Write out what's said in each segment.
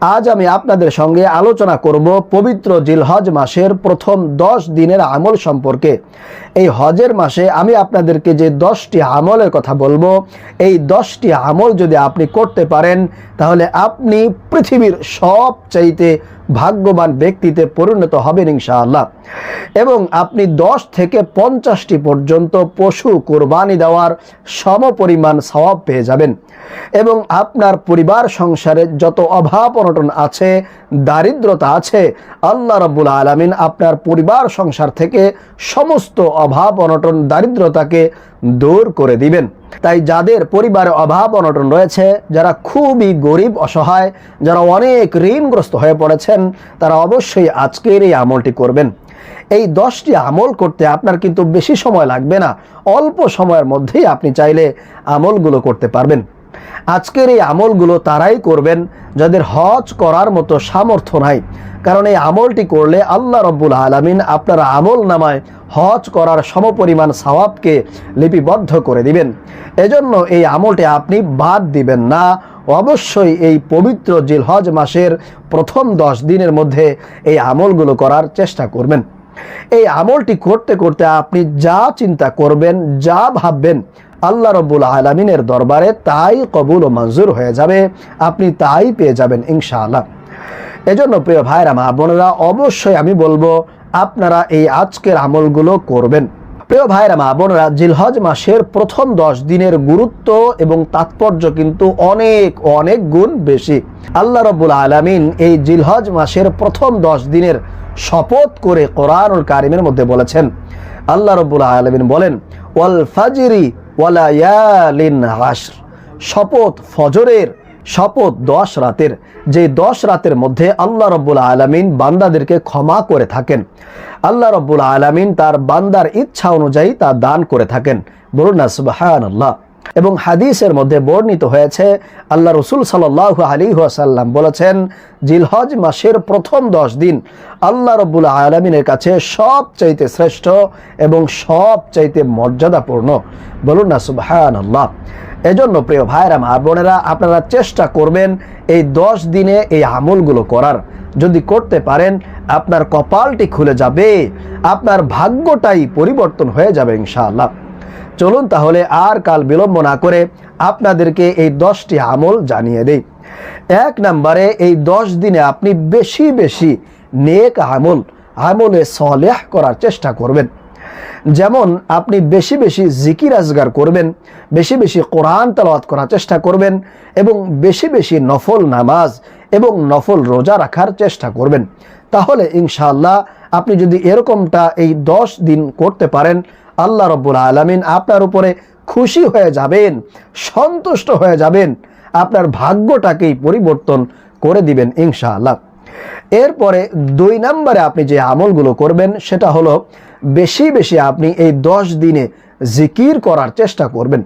আজ আমি আপনাদের সঙ্গে আলোচনা করব পবিত্র জিলহজ মাসের প্রথম দশ দিনের আমল সম্পর্কে। এই হজের মাসে আমি আপনাদেরকে যে দশটি আমলের কথা বলব, এই দশটি আমল যদি আপনি করতে পারেন, তাহলে আপনি পৃথিবীর সব চাইতে ভাগ্যবান ব্যক্তিতে পরিণত হবেন ইনশাআল্লাহ। এবং আপনি দশ থেকে পঞ্চাশটি পর্যন্ত পশু কোরবানি দেওয়ার সমপরিমাণ সওয়াব পেয়ে যাবেন। এবং আপনার পরিবার সংসারে যত অভাব অনটন আছে, দারিদ্রতা আছে, আল্লাহ রব্বুল আলমিন আপনার পরিবার সংসার থেকে সমস্ত অভাব অনটন, দারিদ্রতাকে দূর করে দিবেন। তাই যাদের পরিবারে অভাব অনটন রয়েছে, যারা খুবই গরিব, অসহায়, যারা অনেক ঋণগ্রস্ত হয়ে পড়েছেন, তারা অবশ্যই আজকের এই আমলটি করবেন। এই দশটি আমল করতে আপনার কিন্তু বেশি সময় লাগবে না। অল্প সময়ের মধ্যেই আপনি চাইলে আমলগুলো করতে পারবেন। আজকের এই আমলগুলো তারাই করবেন, যাদের হজ করার মতো সামর্থ্য নাই। কারণ এই আমলটি করলে আল্লাহ রব্বুল আলমিন আপনার আমল নামায় হজ করার সমপরিমাণ সওয়াবকে লিপিবদ্ধ করে দিবেন। এজন্য এই আমলটি আপনি বাদ দিবেন না। অবশ্যই এই পবিত্র জিলহজ মাসের প্রথম দশ দিনের মধ্যে এই আমলগুলো করার চেষ্টা করবেন। এই আমলটি করতে করতে আপনি যা চিন্তা করবেন, যা ভাববেন, আল্লাহ রব্বুল আলমিনের দরবারে তাই কবুল ও মঞ্জুর হয়ে যাবে। আপনি তাই পেয়ে যাবেন ইনশাআল্লাহ। এজন্য প্রিয় ভাইরা মা বোনেরা, অবশ্যই আমি বলব, আপনারা এই আজকের আমলগুলো করবেন। প্রিয় ভাইরা মা বোনেরা, জিলহজ মাসের প্রথম দশ দিনের গুরুত্ব এবং তাৎপর্য কিন্তু অনেক অনেক গুণ বেশি। আল্লাহ রব্বুল আলমিন এই জিলহজ মাসের প্রথম দশ দিনের শপথ করে কোরআনুল কারিমের মধ্যে বলেছেন। আল্লাহ রব্বুল আলমিন বলেন, ওয়াল ফাজিরি ওয়ালা ইয়ালিন হাসর শপথ ফজরের শপথ দশ রাতের। যে দশ রাতের মধ্যে আল্লাহ রব্বুল আলমিন বান্দাদেরকে ক্ষমা করে থাকেন। আল্লাহ রব্বুল আলমিন তার বান্দার ইচ্ছা অনুযায়ী তা দান করে থাকেন। বলুন না সুবাহান আল্লাহ এবং হাদিসের মধ্যে বর্ণিত হয়েছে, আল্লাহ রসুল সাল্লাহ আলী সাল্লাম বলেছেন, জিলহজ মাসের প্রথম দশ দিন আল্লাহ রব্বুল আলমিনের কাছে সব চাইতে শ্রেষ্ঠ এবং সব চাইতে মর্যাদাপূর্ণ। বলুন না সুবাহান আল্লাহ এজন্য প্রিয় ভাইরা মা বোনেরা, আপনারা চেষ্টা করবেন এই দশ দিনে এই আমলগুলো করার। যদি করতে পারেন, আপনার কপালটি খুলে যাবে, আপনার ভাগ্যটাই পরিবর্তন হয়ে যাবে ইনশাআল্লাহ। চলুন তাহলে আর কাল বিলম্ব না করে আপনাদেরকে এই দশটি আমল জানিয়ে দেই। এক নম্বরে, এই দশ দিনে আপনি বেশি বেশি নেক আমল, আমলে সলেহ করার চেষ্টা করবেন। যেমন আপনি বেশি বেশি জিকির আজগার করবেন, বেশি বেশি কোরআন তালাওয়াত করার চেষ্টা করবেন এবং বেশি বেশি নফল নামাজ এবং নফল রোজা রাখার চেষ্টা করবেন। তাহলে ইনশাআল্লাহ আপনি যদি এরকমটা এই দশ দিন করতে পারেন, আল্লাহ রব্বুল আলমিন আপনার উপরে খুশি হয়ে যাবেন, সন্তুষ্ট হয়ে যাবেন, আপনার ভাগ্যটাকেই পরিবর্তন করে দিবেন ইনশাআল্লাহ। এরপরে দুই নম্বরে আপনি যে আমলগুলো করবেন, সেটা হলো বেশি বেশি আপনি এই দশ দিনে জিকির করার চেষ্টা করবেন।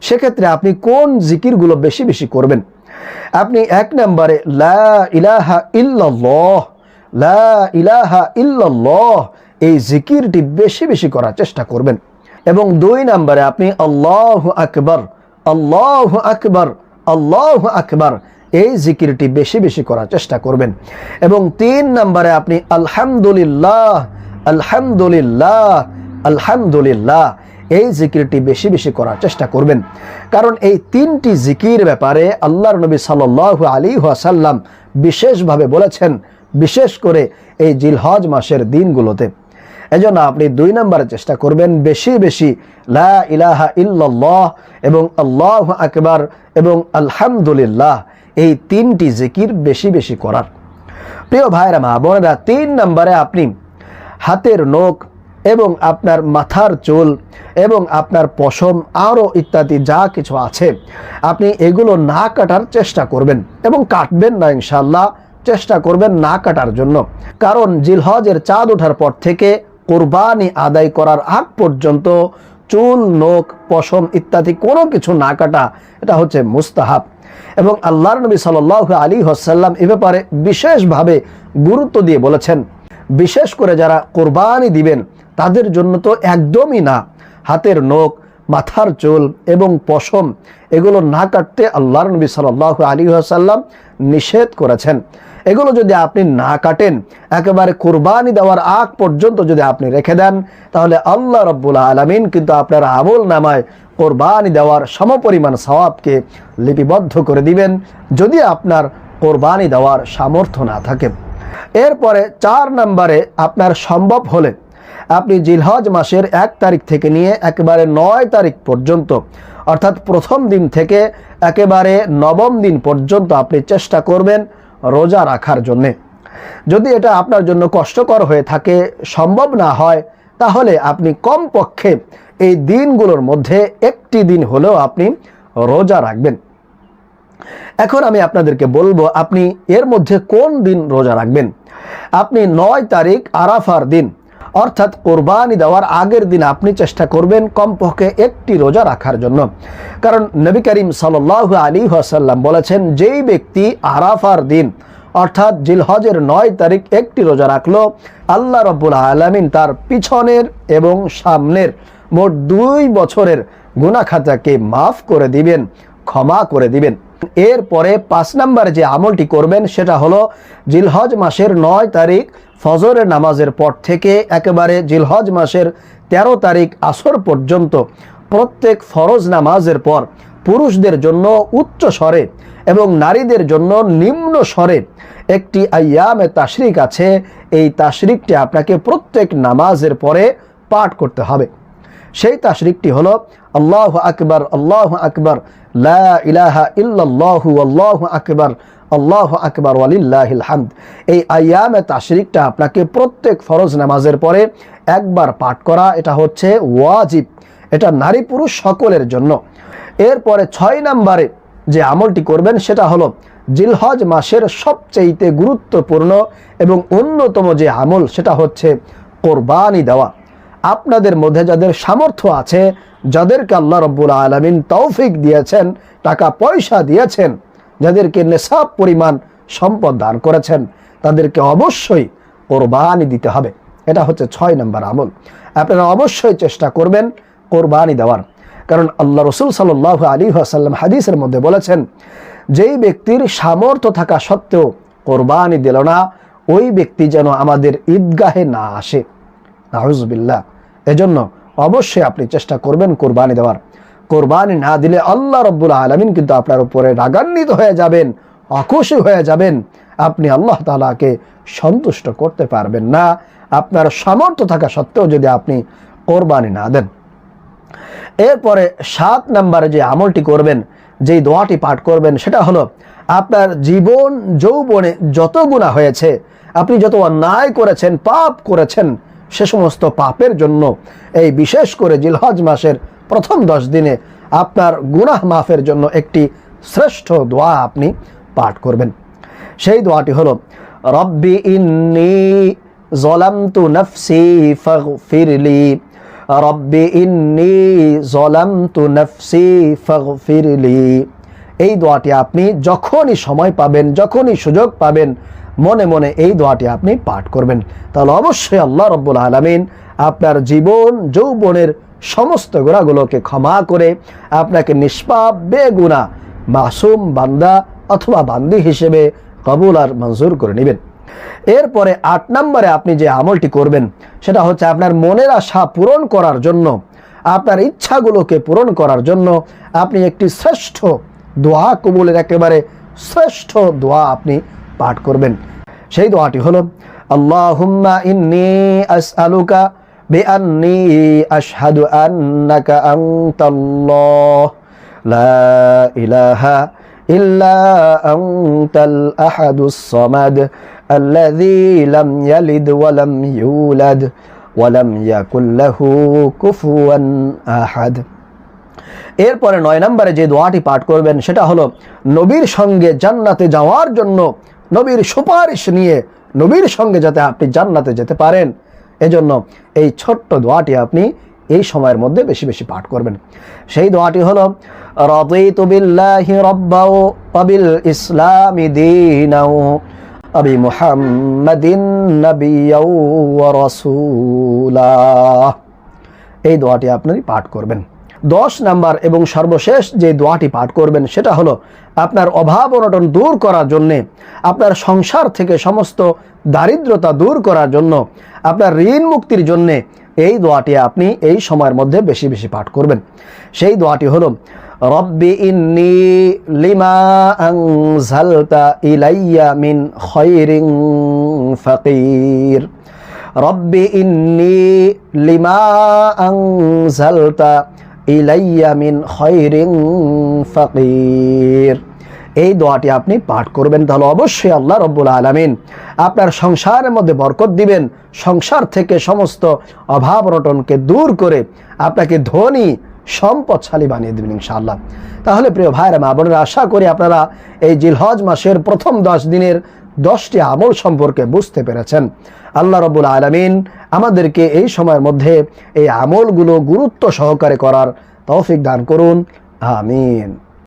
সেক্ষেত্রে আপনি কোন জিকিরগুলো বেশি বেশি করবেন? আপনি এক নম্বরে, লা ইলাহা ইল্লাল্লাহ, লা এই জিকিরটি বেশি বেশি করার চেষ্টা করবেন। এবং দুই নম্বরে আপনি আল্লাহ আকবর আল্লাহ আকবর আল্লাহ আকবর এই জিকিরটি বেশি বেশি করার চেষ্টা করবেন। এবং তিন নম্বরে আপনি আলহামদুলিল্লাহ আলহামদুলিল্লাহ আলহামদুলিল্লাহ এই জিকিরটি বেশি বেশি করার চেষ্টা করবেন। কারণ এই তিনটি জিকির ব্যাপারে আল্লাহর নবী সাল আলী ওয়াসাল্লাম বিশেষভাবে বলেছেন, বিশেষ করে এই জিলহজ মাসের দিনগুলোতে। এজন্য আপনি দুই নম্বরে চেষ্টা করবেন বেশি বেশি লা ইলাহা ইল্লাল্লাহ এবং আল্লাহ আকবার এবং আলহামদুলিল্লাহ এই তিনটি জিকির বেশি বেশি করার। প্রিয় ভাইরা, মা বোনেরা, তিন নম্বরে আপনি হাতের নখ এবং আপনার মাথার চুল এবং আপনার পশম, আরও ইত্যাদি যা কিছু আছে, আপনি এগুলো না কাটার চেষ্টা করবেন এবং কাটবেন না ইনশাল্লাহ চেষ্টা করবেন না কাটার জন্য। কারণ জিলহজের চাঁদ ওঠার পর থেকে কোরবানি আদায় করার আগ পর্যন্ত চুল, নখ, পশম ইত্যাদি কোনো কিছু না কাটা, এটা হচ্ছে মুস্তাহাব। এবং আল্লাহর নবী সাল আলী হাসাল্লাম এ ব্যাপারে বিশেষভাবে গুরুত্ব দিয়ে বলেছেন। বিশেষ করে যারা কোরবানি দিবেন, তাদের জন্য তো একদমই না। হাতের নখ, মাথার চুল এবং পশম, এগুলো না কাটতে আল্লাহর নবী সাল্লাহ আলী আসাল্লাম নিষেধ করেছেন। এগুলো যদি আপনি না কাটেন, একেবারে কোরবানি দেওয়ার আগ পর্যন্ত যদি আপনি রেখে দেন, তাহলে আল্লাহ রব্বুল আলমিন কিন্তু আপনার আমল নামায় কোরবানি দেওয়ার সমপরিমাণ সওয়াবকে লিপিবদ্ধ করে দিবেন, যদি আপনার কোরবানি দেওয়ার সামর্থ্য না থাকে। এরপরে চার নম্বরে আপনার সম্ভব হলে আপনি জিলহজ মাসের এক তারিখ থেকে নিয়ে একেবারে নয় তারিখ পর্যন্ত, অর্থাৎ প্রথম দিন থেকে একেবারে নবম দিন পর্যন্ত আপনি চেষ্টা করবেন রোজা রাখার জন্যে। যদি এটা আপনার জন্য কষ্টকর হয়ে থাকে, সম্ভব না হয়, তাহলে আপনি কমপক্ষে এই দিনগুলোর মধ্যে একটি দিন হলেও আপনি রোজা রাখবেন। এখন আমি আপনাদেরকে বলব, আপনি এর মধ্যে কোন দিন রোজা রাখবেন? আপনি নয় তারিখ আরাফার দিন। অর্থাৎ কোরবানি দেওয়ার আগের দিন আপনি চেষ্টা করবেন কমপক্ষে একটি রোজা রাখার জন্য। কারণ নবী করিম সাল আলী আসাল্লাম বলেছেন, যেই ব্যক্তি আরাফার দিন, অর্থাৎ জিলহজের নয় তারিখ একটি রোজা রাখল, আল্লাহ রব্বুল আলমিন তার পিছনের এবং সামনের মোট দুই বছরের গুনাখাতাকে মাফ করে দিবেন, ক্ষমা করে দিবেন। এরপরে পাঁচ নাম্বার যে আমলটি করবেন, সেটা হলো জিলহজ মাসের নয় তারিখ ফজরের নামাজের পর থেকে একেবারে জিলহজ মাসের ১৩ তারিখ আসর পর্যন্ত প্রত্যেক ফরজ নামাজের পর পুরুষদের জন্য উচ্চ স্বরে এবং নারীদের জন্য নিম্ন স্বরে একটি আয়ামে তাশরিক আছে। এই তাশরিকটি আপনাকে প্রত্যেক নামাজের পরে পাঠ করতে হবে। সেই তাশরিকটি হলো আল্লাহ আকবর আল্লাহ আকবর লা ইলাহা ইল্লাল্লাহু আল্লাহু আকবর, আল্লাহ আকবর ওয়ালিল্লাহিল হামদ। এই আয়ামে তাশরিকটা আপনাকে প্রত্যেক ফরজ নামাজের পরে একবার পাঠ করা, এটা হচ্ছে ওয়াজিব। এটা নারী পুরুষ সকলের জন্য। এরপরে ছয় নম্বরে যে আমলটি করবেন, সেটা হলো জিলহজ মাসের সবচেয়েতে গুরুত্বপূর্ণ এবং অন্যতম যে আমল, সেটা হচ্ছে কোরবানি দেওয়া। আপনাদের মধ্যে যাদের সামর্থ্য আছে যাদেরকে আল্লাহ রব্বুল আলমিন তৌফিক দিয়েছেন, টাকা পয়সা দিয়েছেন, যাদেরকে নেশাব পরিমাণ সম্পদ দান করেছেন, তাদেরকে অবশ্যই কোরবানি দিতে হবে। এটা হচ্ছে ছয় নম্বর আমল। আপনারা অবশ্যই চেষ্টা করবেন কোরবানি দেওয়ার। কারণ আল্লাহ রসুল সাল আলী আসাল্লাম হাদিসের মধ্যে বলেছেন, যেই ব্যক্তির সামর্থ্য থাকা সত্ত্বেও কোরবানি দিল না, ওই ব্যক্তি যেন আমাদের ঈদগাহে না আসে। নাহজবিল্লা এজন্য অবশ্যই আপনি চেষ্টা করবেন কোরবানি দেওয়ার। কোরবানি না দিলে আল্লাহ রব্বুল আলমিন কিন্তু আপনার উপরে রাগান্বিত হয়ে যাবেন, অখুশি হয়ে যাবেন। আপনি আল্লাহ তালাকে সন্তুষ্ট করতে পারবেন না। আপনার সামর্থ্য থাকা সত্ত্বেও যদি আপনি কোরবানি না দেন। এরপরে সাত নম্বরে যে আমলটি করবেন, যেই দোয়াটি পাঠ করবেন, সেটা হলো আপনার জীবন, যৌবনে যত গুণা হয়েছে, আপনি যত অন্যায় করেছেন, পাপ করেছেন সে সমস্ত পাপের জন্য এই বিশেষ করে জিলহজ মাসের প্রথম দশ দিনে আপনার গুনাহ মাফের জন্য একটি শ্রেষ্ঠ দোয়া আপনি পাঠ করবেন। সেই দোয়াটি হলো, রব্বি ইন্নি জলামতু নফসি ফাগফিরলি রব্বি ইন্নি জলামতু নফসি ফাগফিরলি এই দোয়াটি আপনি যখনই সময় পাবেন, যখনই সুযোগ পাবেন মনে মনে এই দোয়াটি আপনি পাঠ করবেন। তাহলে অবশ্যই আল্লাহ রব্বুল আলমিন আপনার জীবন, যৌবনের সমস্ত গুণাগুলোকে ক্ষমা করে আপনাকে নিষ্পাপ বেগুনা মাসুম বান্দা অথবা বান্দি হিসেবে কবুল আর মঞ্জুর করে নেবেন। এরপরে আট নম্বরে আপনি যে আমলটি করবেন, সেটা হচ্ছে আপনার মনের আশা পূরণ করার জন্য, আপনার ইচ্ছাগুলোকে পূরণ করার জন্য আপনি একটি শ্রেষ্ঠ দোয়া কবুলের একেবারে শ্রেষ্ঠ দোয়া আপনি পাঠ করবেন সেই দোয়াটি হলো আল্লাহুম্মা ইন্নি আসআলুকা বিআন্নি আশহাদু আন্নাকা আনতাল্লাহ লা ইলাহা ইল্লা আনতাল আহাদুস সামাদ الذي لم يلد ولم يولد ولم يكن له كفوا أحد এরপরে নয় নম্বরে যে দোয়াটি পাঠ করবেন সেটা হলো নবীর সঙ্গে জান্নাতে যাওয়ার জন্য নবীর সুপারিশ নিয়ে নবীর সঙ্গে যাতে আপনি জান্নাতে যেতে পারেন। এজন্য এই ছোট্ট দোয়াটি আপনি এই সময়ের মধ্যে বেশি বেশি পাঠ করবেন। সেই দোয়াটি হলো, রাদিতু বিল্লাহি রাব্বাও ওয়াবিল ইসলামি নাবিয়াও ওয়া রাসূলা এই দোয়াটি আপনি পাঠ করবেন। দশ নাম্বার এবং সর্বশেষ যে দোয়াটি পাঠ করবেন, সেটা হলো, আপনার অভাব অনটন দূর করার জন্যে, আপনার সংসার থেকে সমস্ত দারিদ্রতা দূর করার জন্য, আপনার ঋণ মুক্তির জন্যে এই দোয়াটি আপনি এই সময়ের মধ্যে বেশি বেশি পাঠ করবেন। সেই দোয়াটি হলো, রব্বি ইন্নি লিমা আনজালতা ইলাইয়া মিন খৈরিং ফাকির। রব্বি ইন্নি লিমা আনজালতা ইলাইয়া মিন খৈরিং ফাকির। এই দোয়াটি আপনি পাঠ করবেন, তাহলে অবশ্যই আল্লাহ রব্বুল আলমিন আপনার সংসারের মধ্যে বরকত দিবেন। সংসার থেকে সমস্ত অভাব রটনকে দূর করে আপনাকে ধনী, সম্পদশালী বানিয়ে দেবেন ইনশাআল্লাহ। তাহলে প্রিয় ভাইরা মা বোনেরা, আশা করি আপনারা এই জিলহজ মাসের প্রথম দশ দিনের দশটি আমল সম্পর্কে বুঝতে পেরেছেন। আল্লাহ রব্বুল আলমিন আমাদেরকে এই সময়ের মধ্যে এই আমলগুলো গুরুত্ব সহকারে করার তৌফিক দান করুন। আমিন।